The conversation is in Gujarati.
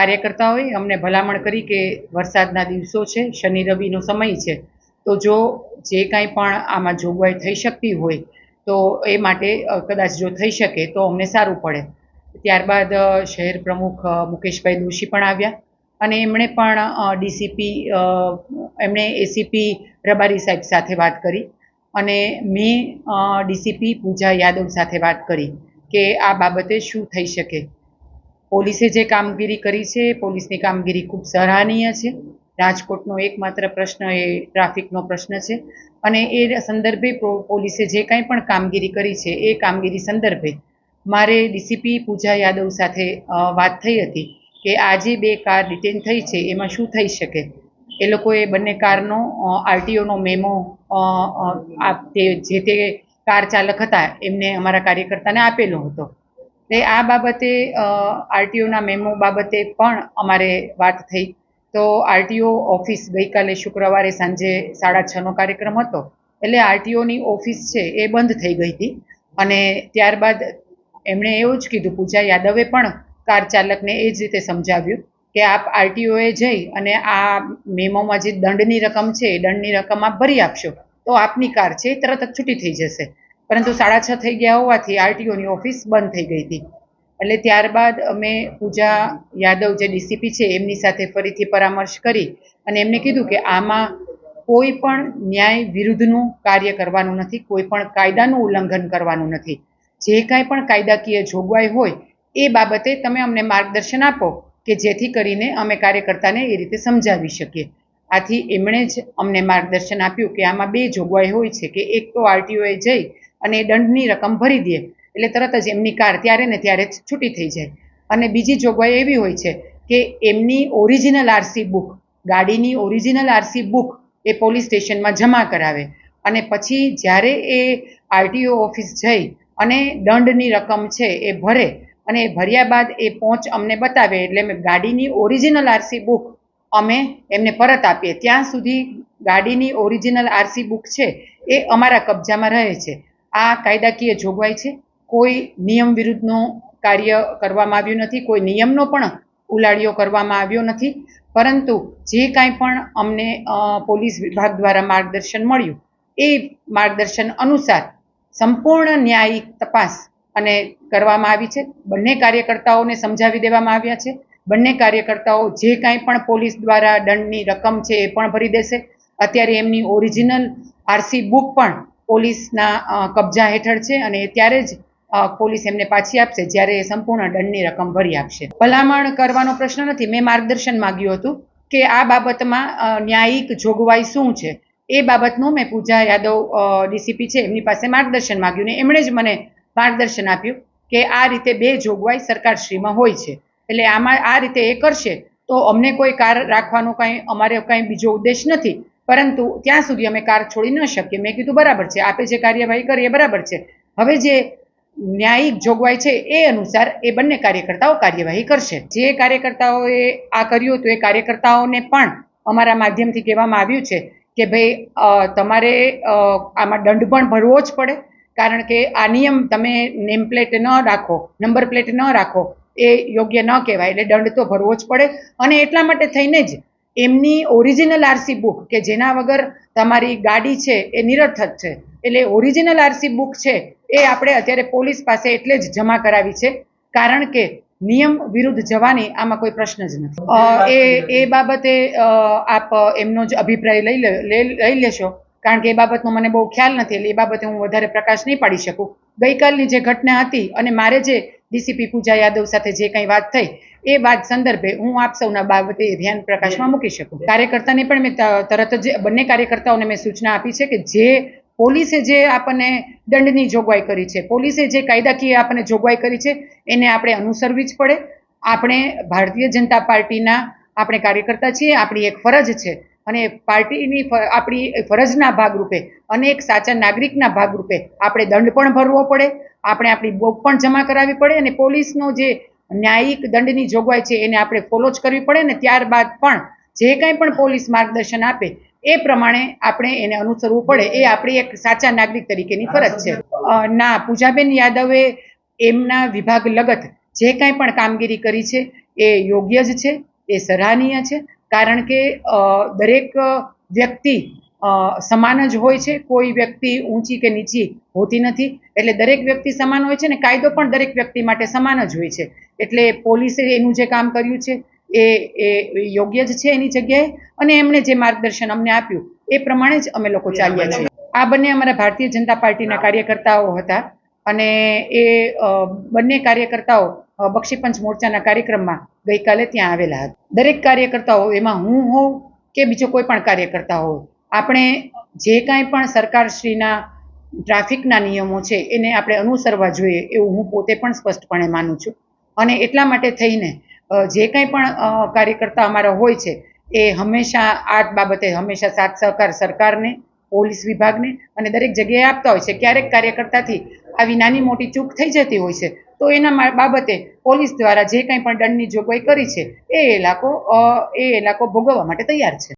કાર્યકર્તાઓએ અમને ભલામણ કરી કે વરસાદના દિવસો છે, શનિ રવિનો સમય છે, તો જો જે કાંઈ પણ આમાં જોગવાઈ થઈ શકતી હોય, તો એ માટે કદાચ જો થઈ શકે, તો અમને સારું પડે. ત્યારબાદ શહેર પ્રમુખ મુકેશભાઈ દોશી પણ આવ્યા. અને એમણે પણ ડીસીપી એમણે એસીપી રબારી સાહેબ સાથે વાત કરી. અને મેં ડીસીપી પૂજા યાદવ સાથે વાત કરી કે આ બાબતે શું થઈ શકે. પોલીસે જે કામગીરી કરી છે, પોલીસની કામગીરી ખૂબ સરાહનીય છે. રાજકોટનો એકમાત્ર પ્રશ્ન એ ટ્રાફિકનો પ્રશ્ન છે. અને એ સંદર્ભે પોલીસે જે કાંઈ પણ કામગીરી કરી છે, એ કામગીરી સંદર્ભે મારે ડીસીપી પૂજા યાદવ સાથે વાત થઈ હતી કે આ જે બે કાર ડિટેન થઈ છે, એમાં શું થઈ શકે? એ લોકોએ બંને કારનો આરટીઓનો મેમો જે તે કાર ચાલક હતા, એમને અમારા કાર્યકર્તાને આપેલો હતો. તે આ બાબતે આરટીઓના મેમો બાબતે પણ અમારે વાત થઈ. તો આરટીઓ ઓફિસ ગઈકાલે શુક્રવારે સાંજે સાડા છનો કાર્યક્રમ હતો. એટલે આરટીઓની ઓફિસ છે એ બંધ થઈ ગઈ હતી. અને ત્યારબાદ એમણે એવું જ કીધું, પૂજા યાદવે પણ કાર ચાલકને એ જ રીતે સમજાવ્યું કે આપ આરટીઓએ જઈ અને આ મેમોમાં જે દંડની રકમ છે એ દંડની રકમ આપ ભરી આપશો. તો આપની કાર છે એ તરત જ છૂટી થઈ જશે. પરંતુ સાડા છ થઈ ગયા હોવાથી આરટીઓની ઓફિસ બંધ થઈ ગઈ હતી. એટલે ત્યારબાદ અમે પૂજા યાદવ જે ડીસીપી છે, એમની સાથે ફરીથી પરામર્શ કરી અને એમને કીધું કે આમાં કોઈ પણ ન્યાય વિરુદ્ધનું કાર્ય કરવાનું નથી, કોઈ પણ કાયદાનું ઉલ્લંઘન કરવાનું નથી. જે કાંઈ પણ કાયદાકીય જોગવાઈ હોય, એ બાબતે તમે અમને માર્ગદર્શન આપો કે જેથી કરીને અમે કાર્યકર્તાને એ રીતે સમજાવી શકીએ. આથી એમણે જ અમને માર્ગદર્શન આપ્યું કે આમાં બે જોગવાઈ હોય છે, કે એક તો આરટીઓએ જઈ અને એ દંડની રકમ ભરી દે. એટલે તરત જ એમની કાર ત્યારે ને ત્યારે જ છૂટી થઈ જાય. અને બીજી જોગવાઈ એવી હોય છે કે એમની ઓરિજિનલ આરસી બુક ગાડીની ઓરિજિનલ આરસી બુક એ પોલીસ સ્ટેશનમાં જમા કરાવે. અને પછી જ્યારે એ આરટીઓ ઓફિસ જઈ અને દંડની રકમ છે એ ભરે અને એ ભર્યા બાદ એ પહોંચ અમને બતાવે, એટલે ગાડીની ઓરિજિનલ આરસી બુક અમે એમને પરત આપીએ. ત્યાં સુધી ગાડીની ઓરિજિનલ આરસી બુક છે એ અમારા કબજામાં રહે છે. આ કાયદાકીય જોગવાઈ છે. કોઈ નિયમ વિરુદ્ધનું કાર્ય કરવામાં આવ્યું નથી, કોઈ નિયમનો પણ ઉલાડિયો કરવામાં આવ્યો નથી. પરંતુ જે કાંઈ પણ અમને પોલીસ વિભાગ દ્વારા માર્ગદર્શન મળ્યું, એ માર્ગદર્શન અનુસાર સંપૂર્ણ ન્યાયિક તપાસ અને કરવામાં આવી છે. બંને કાર્યકર્તાઓને સમજાવી દેવામાં આવ્યા છે. બંને કાર્યકર્તાઓ જે કાંઈ પણ પોલીસ દ્વારા દંડની રકમ છે એ પણ ભરી દેશે. અત્યારે એમની ઓરિજિનલ આરસી બુક પણ પોલીસના કબજા હેઠળ છે અને ત્યારે જ પોલીસ એમને પાછી આપશે જ્યારે એ સંપૂર્ણ દંડની રકમ ભરી આપશે. ભલામણ કરવાનો પ્રશ્ન નથી. મેં માર્ગદર્શન માંગ્યું હતું કે આ બાબતમાં ન્યાયિક જોગવાઈ શું છે? એ બાબતનું મેં પૂજા યાદવ ડીસીપી છે એમની પાસે માર્ગદર્શન માંગ્યું ને એમણે જ મને માર્ગદર્શન આપ્યું કે આ રીતે બે જોગવાઈ સરકારશ્રીમાં હોય છે. એટલે આમાં આ રીતે એ કરશે તો અમને કોઈ કાર રાખવાનો કાંઈ, અમારે કાંઈ બીજો ઉદ્દેશ નથી. પરંતુ ત્યાં સુધી અમે કાર છોડી ન શકીએ. મેં કીધું, બરાબર છે, આપે જે કાર્યવાહી કરી એ બરાબર છે. હવે જે ન્યાયિક જોગવાઈ છે એ અનુસાર એ બંને કાર્યકર્તાઓ કાર્યવાહી કરશે. જે કાર્યકર્તાઓએ આ કર્યું હતું, એ કાર્યકર્તાઓને પણ અમારા માધ્યમથી કહેવામાં આવ્યું છે કે, ભાઈ તમારે આમાં દંડ પણ ભરવો જ પડે. કારણ કે આ નિયમ તમે નેમ પ્લેટ ન રાખો, નંબર પ્લેટ ન રાખો, એ યોગ્ય ન કહેવાય. એટલે દંડ તો ભરવો જ પડે. અને એટલા માટે થઈને જ એમની ઓરિજિનલ આરસી બુક કે જેના વગર તમારી ગાડી છે, એ નિરર્થક છે. એટલે ઓરિજિનલ આરસી બુક છે, એ આપણે અત્યારે પોલીસ પાસે એટલે જ જમા કરાવી છે. કારણ કે નિયમ વિરુદ્ધ જવાની આમાં કોઈ પ્રશ્ન જ નથી. એ એ બાબતે આપ એમનો જ અભિપ્રાય લઈ લઈ લેશો. કારણ કે એ બાબતનો મને બહુ ખ્યાલ નથી, એટલે એ બાબતે હું વધારે પ્રકાશ નહીં પાડી શકું. ગઈકાલની જે ઘટના હતી અને મારે જે ડીસીપી પૂજા યાદવ સાથે જે કંઈ વાત થઈ એ વાત સંદર્ભે હું આપ સૌના બાબતે ધ્યાન પ્રકાશમાં મૂકી શકું. કાર્યકર્તાને પણ મેં તરત જ બંને કાર્યકર્તાઓને મેં સૂચના આપી છે કે જે પોલીસે જે આપણને દંડની જોગવાઈ કરી છે પોલીસે જે કાયદાકીય આપણને જોગવાઈ કરી છે એને આપણે અનુસરવી જ પડે. આપણે ભારતીય જનતા પાર્ટીના આપણે કાર્યકર્તા છીએ આપણી એક ફરજ છે. અને પાર્ટીની આપણી ફરજના ભાગરૂપે અને એક સાચા નાગરિકના ભાગરૂપે આપણે દંડ પણ ભરવો પડે આપણે આપણી બોક પણ જમા કરાવવી પડે અને પોલીસનો જે ન્યાયિક દંડની જોગવાઈ છે, એને આપણે ફોલો જ કરવી પડે ને ત્યારબાદ પણ જે કાંઈ પણ પોલીસ માર્ગદર્શન આપે, એ પ્રમાણે આપણે એને અનુસરવું પડે. એ આપણી એક સાચા નાગરિક તરીકેની ફરજ છે. ના, પૂજાબેન યાદવે એમના વિભાગ લગત જે કાંઈ પણ કામગીરી કરી છે, એ યોગ્ય જ છે, એ સરાહનીય છે. કારણ કે દરેક વ્યક્તિ સમાન જ હોય છે. કોઈ વ્યક્તિ ઊંચી કે નીચી હોતી નથી. એટલે દરેક વ્યક્તિ સમાન હોય છે ને કાયદો પણ દરેક વ્યક્તિ માટે સમાન જ હોય છે. એટલે પોલીસે એનું જે કામ કર્યું છે એ એ યોગ્ય જ છે એની જગ્યાએ. અને એમણે જે માર્ગદર્શન અમને આપ્યું એ પ્રમાણે જ અમે લોકો ચાલ્યા છીએ. આ બંને અમારા ભારતીય જનતા પાર્ટીના કાર્યકર્તાઓ હતા. અને એ બંને કાર્યકર્તાઓ બક્ષીપંચ મોરચાના કાર્યક્રમમાં ગઈકાલે ત્યાં આવેલા હતા. દરેક કાર્યકર્તાઓ એમાં હું હોઉં કે બીજો કોઈ પણ કાર્યકર્તા હોય. આપણે જે કાંઈ પણ સરકારશ્રીના ટ્રાફિકના નિયમો છે એને આપણે અનુસરવા જોઈએ એવું હું પોતે પણ સ્પષ્ટપણે માનું છું. અને એટલા માટે થઈને જે કાંઈ પણ કાર્યકર્તા અમારા હોય છે એ હંમેશા આ બાબતે હંમેશા સાથ સહકાર સરકારને પોલીસ વિભાગને અને દરેક જગ્યાએ આપતા હોય છે. ક્યારેક કાર્યકર્તાથી આવી નાની મોટી ચૂક થઈ જતી હોય છે તો એના બાબતે પોલીસ દ્વારા જે કાંઈ પણ દંડની જોગવાઈ કરી છે એ એ અ, એ ઇલાકો ભોગવવા માટે તૈયાર છે.